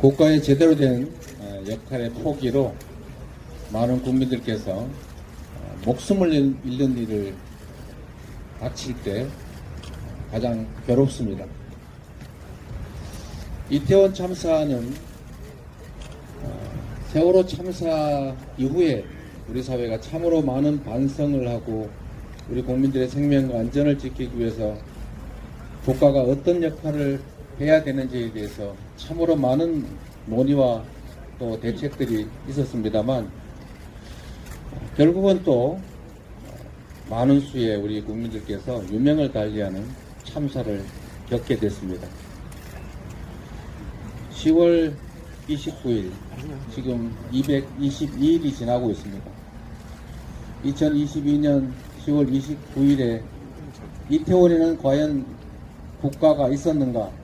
국가의 제대로 된 어, 역할의 포기로 많은 국민들께서 어, 목숨을 잃- 잃는 일을 닥칠 때 가장 괴롭습니다. 이태원 참사는 어, 세월호 참사 이후에 우리 사회가 참으로 많은 반성을 하고 우리 국민들의 생명과 안전을 지키기 위해서 국가가 어떤 역할을 해야 되는지에 대해서 참으로 많은 논의와 또 대책들이 있었습니다만 어, 결국은 또 어, 많은 수의 우리 국민들께서 유명을 달리하는 참사를 겪게 됐습니다. 10월 29일 지금 222일이 지나고 있습니다. 2022년 10월 29일에 이태원에는 과연 국가가 있었는가?